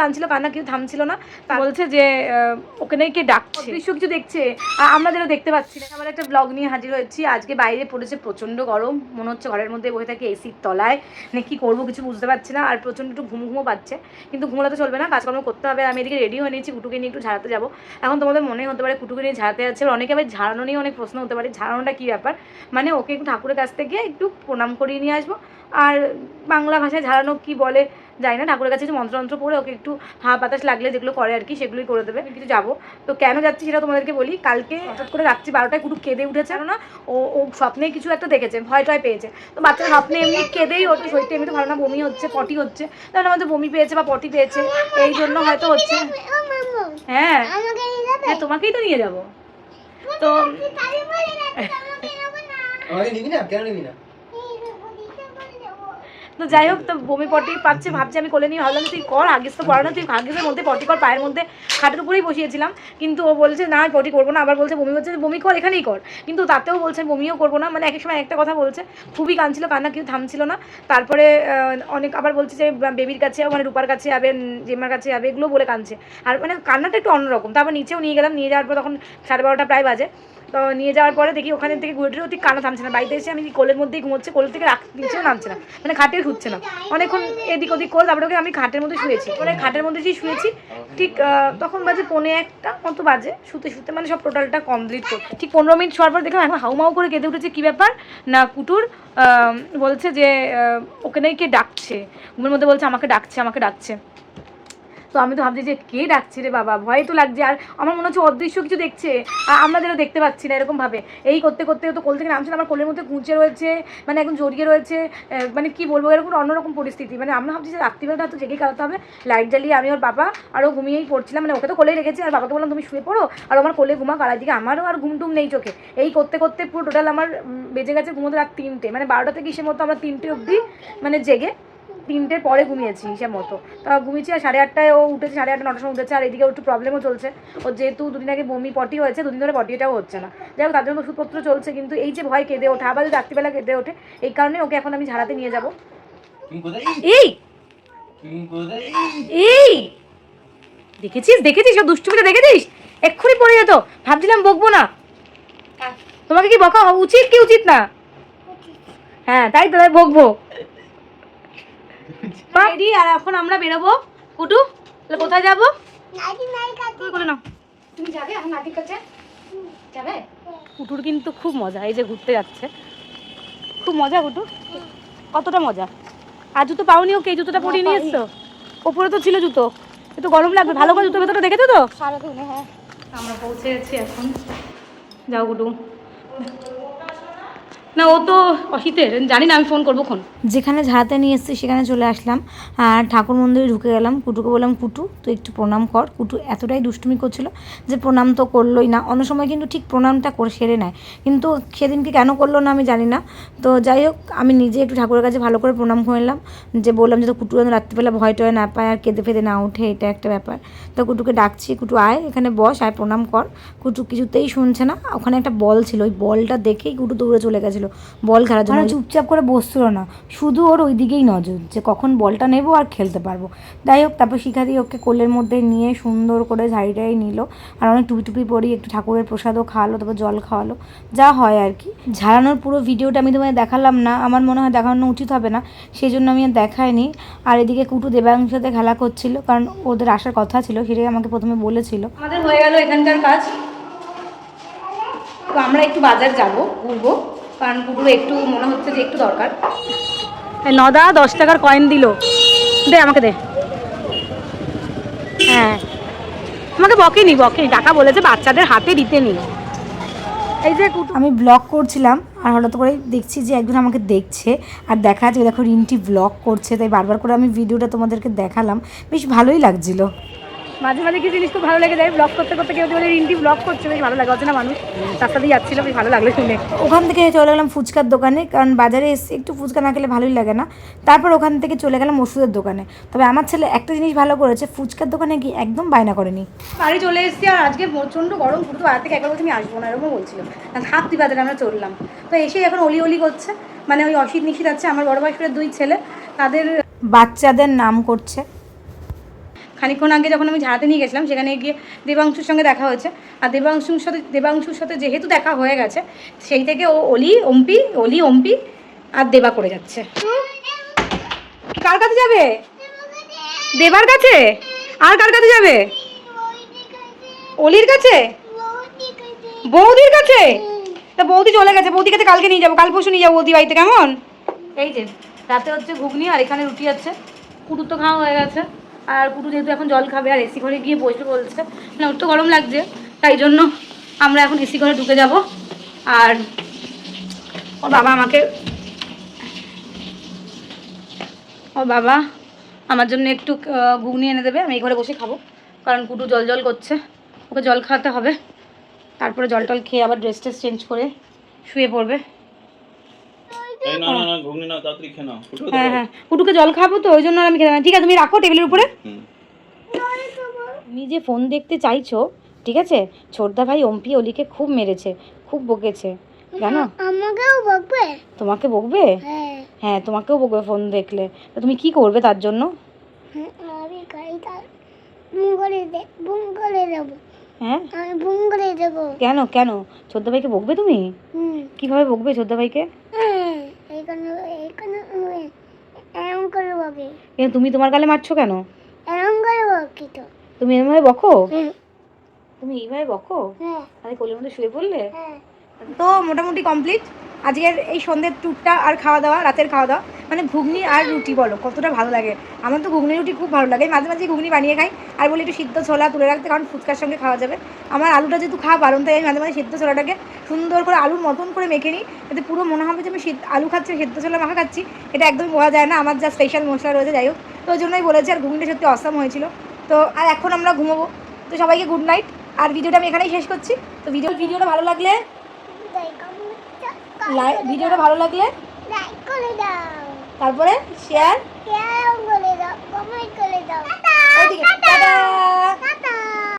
কাঁদছিল কান্না কেউ থামছিল না। বলছে যে ওকে নাকি কে ডাকছে। দৃশ্য কিছু দেখছে? আমরা যেন দেখতে পাচ্ছি না। আবার একটা ব্লগ নিয়ে হাজির হয়েছি। আজকে বাইরে পড়েছে প্রচণ্ড গরম। মনে হচ্ছে ঘরের মধ্যে বসে থাকি এসির তলায়। মানে কী করব কিছু বুঝতে পারছি না। আর প্রচণ্ড একটু ঘুমো ঘুমো পাচ্ছে। কিন্তু ঘুমোতে চলবে না। কাজকর্ম করতে হবে। আমি এদিকে রেডি হয়ে নিয়েছি। কুটুকে নিয়ে একটু ঝাড়াতে যাব। এখন তোমাদের মনে হতে পারে কুটুকে নিয়ে ঝাড়াতে যাচ্ছে। অনেকে আবার ঝাড়ানো নিয়ে অনেক প্রশ্ন হতে পারে। ঝাড়ানোটা কী ব্যাপার? মানে ওকে একটু ঠাকুরের কাছ থেকে একটু প্রণাম করিয়ে নিয়ে আসব। আর বাংলা ভাষায় ঝাড়ানো কি বলে যাই না। ঠাকুরের কাছে কিছু পড়ে ওকে একটু হাওয়া বাতাস লাগলে যেগুলো করে আর কি, সেগুলোই করে দেবে। কিছু যাব। তো কেন যাচ্ছি সেটা তোমাদেরকে বলি। কালকে হঠাৎ করে রাত্রি বারোটায় কুটু কেঁদে উঠেছে না? ও ও স্বপ্নে কিছু একটা দেখেছে, ভয় টয় পেয়েছে। তো বাচ্চারা স্বপ্নে এমনি কেঁদেই ওঠে শরীরটা এমনি তো ভালো না, বমি হচ্ছে, পটি হচ্ছে। তাহলে আমাদের বমি পেয়েছে বা পটি পেয়েছে, এই জন্য হয়তো হচ্ছে। হ্যাঁ। হ্যাঁ তোমাকেই তো নিয়ে যাব। তো নিবি না? কেন নিবি না এই দেখো দিতে বলে যাব তো যাই হোক, তো বমি পটি পাচ্ছে, ভাবছি আমি কোলে নিয়ে ভাবলাম তুই কর আগেস তো পড়ানো, তুই ভাগ্যেসের মধ্যে পটি কর, পায়ের মধ্যে খাটের উপরেই বসিয়েছিলাম। কিন্তু ও বলছে, না পটি করব না। আবার বলছে, বমি হচ্ছে, বমি কর, এখানেই কর। কিন্তু তাতেও বলছে, বমিও করব না। মানে এক এক সময় একটা কথা বলছে, খুবই কাঁদছিল, কান্না কেউ থামছিল না। তারপরে অনেক আবার বলছে যে বেবির কাছে মানে রূপার কাছে যাবে জেমার কাছে যাবে, এগুলো বলে কাঁদছে। আর মানে কান্নাটা একটু অন্যরকম। তারপর নিচেও নিয়ে গেলাম, নিয়ে যাওয়ার পর তখন সাড়ে বারোটা প্রায় বাজে। তো নিয়ে যাওয়ার পরে দেখি ওখানে থেকে ঘুরে ঠিক কান্না থামছে না। বাড়িতে এসে আমি কোলের মধ্যেই ঘুমোচ্ছে কোল থেকে রাখ নিচেও নামছে না। মানে খাটে শুচ্ছে না। অনেকক্ষণ এদিক ওদিক করে তারপরে ওকে আমি খাটের মধ্যে শুয়েছি। পরে খাটের মধ্যে যেই শুয়েছি, ঠিক তখন বাজে পনে একটা মতো বাজে, শুতে শুতে মানে সব টোটালটা কমপ্লিট করতে। ঠিক পনেরো মিনিট শোয়ার পর দেখলাম এখন হাউমাউ করে কেঁদে উঠেছে, কী ব্যাপার? না, কুটুর বলছে যে ওকে নাকি কে ডাকছে। ঘুমের মধ্যে বলছে, আমাকে ডাকছে আমাকে ডাকছে। তো আমি তো ভাবছি যে কে ডাকছে রে বাবা? ভয় তো লাগছে। আর আমার মনে হচ্ছে অদৃশ্য কিছু দেখছে। আর যেন দেখতে পাচ্ছি না এরকমভাবে এই করতে করতে তো কোল থেকে নামছে আমার কোলের মধ্যে গুঁচে রয়েছে মানে একদম জড়িয়ে রয়েছে মানে কি বলব, এরকম অন্যরকম পরিস্থিতি। মানে আমরা ভাবছি যে রাত্রিবেলাটা তো জেগে কাটাতে হবে। লাইট জ্বালিয়ে আমি ওর বাবা আরও ঘুমিয়েই পড়ছিলাম। মানে ওকে তো কোলেই রেখেছি, আর বাবাকে বললাম, তুমি শুয়ে পড়ো, আর আমার কোলে ঘুমা কালার দিকে আমারও আর ঘুম টুম নেই চোখে। এই করতে করতে পুরো টোটাল আমার বেজে গেছে ঘুমোতে রাত তিনটে। মানে বারোটা থেকে কিসের মতো আমরা তিনটে অবধি মানে জেগে তিনটের পরে ঘুমিয়েছি হিসেব মতো। তা ঘুমিয়েছি আর সাড়ে আটটায় ও উঠেছে সাড়ে আটটা নটার সময় উঠেছে আর এদিকে একটু প্রবলেমও চলছে। ও যেহেতু দুদিন আগে বমি পটি হয়েছে দুদিন ধরে পটিটাও হচ্ছে না। যাই হোক তার জন্য ওষুধপত্র চলছে কিন্তু এই যে ভয় কেঁদে ওঠে আবার যদি রাত্রিবেলা কেঁদে ওঠে এই কারণে ওকে এখন আমি ঝাড়াতে নিয়ে যাব। এই! এই! দেখেছিস? দেখেছিস? ও দুষ্টুমিটা দেখেছিস? এক্ষুনি পড়ে যেত। ভাবছিলাম বকবো না। তোমাকে কি বকা উচিত কি উচিত না? হ্যাঁ তাই তো তাই বকবো। রেডি আর এখন আমরা বেরোবো। কুটু তাহলে কোথায় যাব? নাও। তুমি যাবে এখন নাতির কাছে? যাবে? কুটুর কিন্তু খুব মজা এই যে ঘুরতে যাচ্ছে। খুব মজা কুটু। কতটা মজা। আর জুতো পাওনি ওকে? এই জুতোটা পরিয়ে নিয়ে এসছো ওপরে তো ছিল জুতো। একটু গরম লাগবে। ভালো করে জুতো ভেতরটা দেখেছ তো? হ্যাঁ। আমরা পৌঁছে গেছি এখন। যাও গুডু না, ও তো অসিতের, জানি না, আমি ফোন করব খন যেখানে ঝাড়াতে নিয়ে এসেছি, সেখানে চলে আসলাম। আর ঠাকুর মন্দিরে ঢুকে গেলাম। কুটুকে বললাম, কুটু, তুই একটু প্রণাম কর। কুটু এতটাই দুষ্টুমি করছিল যে প্রণাম তো করলোই না। অন্য সময় কিন্তু ঠিক প্রণামটা করে সেরে নেয়। কিন্তু সেদিনকে কেন করল না আমি জানি না। তো যাই হোক, আমি নিজে একটু ঠাকুরের কাছে ভালো করে প্রণাম করে নিলাম। যে বললাম যে তো কুটু যেন রাত্রিবেলা ভয় টয় না পায় আর কেঁদে ফেঁদে না ওঠে, এটা একটা ব্যাপার। তো কুটুকে ডাকছি, কুটু, আয়, এখানে বস, আয়, প্রণাম কর। কুটু কিছুতেই শুনছে না। ওখানে একটা বল ছিল, ওই বলটা দেখেই কুটু দৌড়ে চলে গেছিল। বল খেলার জন্য চুপচাপ করে বসছিল না। শুধু ওর ওই দিকেই নজর যে কখন বলটা নেব আর খেলতে পারব। যাই হোক তারপর শিখাদি ওকে কোলের মধ্যে নিয়ে সুন্দর করে ঝাড়িটাই নিল। আর অনেক টুপি টুপি পরি একটু ঠাকুরের প্রসাদও খাওয়ালো তারপর জল খাওয়ালো। যা হয় আর কি। ঝাড়ানোর পুরো ভিডিওটা আমি তোমায় দেখালাম না আমার মনে হয় দেখানো উচিত হবে না। সেই জন্য আমি আর দেখাইনি। আর এদিকে কুটু দেবাংশ সাথে খেলা করছিল কারণ ওদের আসার কথা ছিল সেটাই আমাকে প্রথমে বলেছিল। আমাদের হয়ে গেল এখানকার কাজ। তো আমরা একটু বাজার যাব ঘুরবো। কারণ কুকুর একটু মনে হচ্ছে যে একটু দরকার। নদা দশ টাকার কয়েন দিল। দে আমাকে দে। হ্যাঁ। আমাকে বকেনি বকেনি। টাকা বলেছে বাচ্চাদের হাতে দিতে নেই। এই যে আমি ব্লগ করছিলাম আর হঠাৎ করে দেখছি যে একজন আমাকে দেখছে আর দেখা যাচ্ছে দেখো রিন্টি ব্লগ করছে তাই বারবার করে আমি ভিডিওটা তোমাদেরকে দেখালাম। বেশ ভালোই লাগছিল। মাঝে মাঝে কিছু জিনিস খুব ভালো লেগে যায় ব্লগ করতে করতে কেউ বলে রিন্টি ব্লগ করছে। বেশ ভালো লাগে অচেনা মানুষ। রাস্তা দিয়ে যাচ্ছিল বেশ ভালো লাগল শুনে। ওখান থেকে চলে গেলাম ফুচকার দোকানে কারণ বাজারে এসে একটু ফুচকা না খেলে ভালোই লাগে না। তারপর ওখান থেকে চলে গেলাম ওষুধের দোকানে। তবে আমার ছেলে একটা জিনিস ভালো করেছে ফুচকার দোকানে গিয়ে একদম বায়না করেনি। বাড়ি চলে এসেছি আর আজকে প্রচণ্ড গরম পুরো বাড়ি থেকে একবার বলছি আমি আসব না এরকম বলছিল। হাত তুই বাজারে আমরা চললাম। তো এসেই এখন অলি অলি করছে। মানে ওই অসিত নিশিত আছে আমার বড় বয়সের দুই ছেলে তাদের বাচ্চাদের নাম করছে। খানিকক্ষণ আগে যখন আমি ঝাড়াতে নিয়ে গেছিলাম, সেখানে গিয়ে দেবাংশুর সঙ্গে দেখা হয়েছে। আর দেবাংশুর সাথে দেবাংশুর সাথে যেহেতু দেখা হয়ে গেছে, সেই থেকে ও অলি, অম্পি অলি, অম্পি আর দেবা করে যাচ্ছে। কার কাছে যাবে? দেবার কাছে? আর কার কাছে যাবে? অলির কাছে? বৌদির কাছে? তা বৌদি চলে গেছে, বৌদির কাছে কালকে নিয়ে যাব, কাল পরশু নিয়ে যাব বৌদি বাড়িতে, কেমন? এই যে, রাতে হচ্ছে ঘুগনি আর এখানে রুটি আছে। কুটু তো খাওয়া হয়ে গেছে। আর কুটু যেহেতু এখন জল খাবে আর এসি ঘরে গিয়ে বসবে বলছে না ওর তো গরম লাগছে, তাই জন্য আমরা এখন এসি ঘরে ঢুকে যাব। আর ও বাবা আমাকে ও বাবা আমার জন্য একটু ঘুগনি এনে দেবে, আমি এই ঘরে বসে খাব, কারণ কুটু জল জল করছে, ওকে জল খাওয়াতে হবে, তারপরে জল টল খেয়ে আবার ড্রেস ট্রেস চেঞ্জ করে শুয়ে পড়বে। এই না না না ঘুগনি না তাড়াতাড়ি খেয়ে নাও। হ্যাঁ হ্যাঁ কুটুকে জল খাব তো ওই জন্য আমি খেতে ঠিক আছে তুমি রাখো টেবিলের উপরে। তুমি যে ফোন দেখতে চাইছো ঠিক আছে? ছোটদা ভাই অম্পি অলিকে খুব মেরেছে খুব বকেছে জানো? আমাকেও বকবে। তোমাকে বকবে? হ্যাঁ। হ্যাঁ তোমাকেও বকবে ফোন দেখলে। তো তুমি কি করবে তার জন্য? হ্যাঁ, আমি গাড়িটা বুম করে দে বুম করে দেবো। হ্যাঁ? আমি বুম করে দেবো। কেন কেন? ছোটদা ভাইকে বকবে তুমি? হুম। কীভাবে বকবে ছোটদা ভাইকে? কেন তুমি তোমার গালে মারছো কেন? এরম করে বকি তো। তুমি এভাবে বকো? তুমি এইভাবে বকো? হ্যাঁ। আরে কোলের মধ্যে শুয়ে পড়লে? হ্যাঁ। তো মোটামুটি কমপ্লিট আজকের এই সন্ধ্যের ট্যুরটা আর খাওয়া দাওয়া, রাতের খাওয়া দাওয়া মানে ঘুগনি আর রুটি বলো, কতটা ভালো লাগে? আমার তো ঘুগনি, রুটি খুব ভালো লাগে। মাঝে মাঝে ঘুগনি বানিয়ে খাই আর বলি একটু সিদ্ধ ছোলা তুলে রাখতে, কারণ ফুচকার সঙ্গে খাওয়া যাবে। আমার আলুটা যেহেতু খাওয়া বারণ, তাই আমি মাঝে মাঝে সিদ্ধ ছোলাটাকে সুন্দর করে আলুর মতন করে মেখে নিই। যাতে পুরো মনে হবে যে আমি আলু খাচ্ছি, সিদ্ধ ছোলা মাখা খাচ্ছি। এটা একদমই বোঝা যায় না, আমার যা স্পেশাল মশলা রয়েছে, যাই হোক। তো ওই জন্যই বলেছি আর ঘুগনিটা সত্যি অসাম হয়েছিল। তো আর এখন আমরা ঘুমোবো। তো সবাইকে গুড নাইট আর ভিডিওটা আমি এখানেই শেষ করছি। তো ভিডিও ভিডিওটা ভালো লাগলে লাইক ভিডিওটা ভালো লাগলে লাইক করে দাও। তারপরে শেয়ার শেয়ার করে দাও কমেন্ট করে দাও। টাটা। টাটা।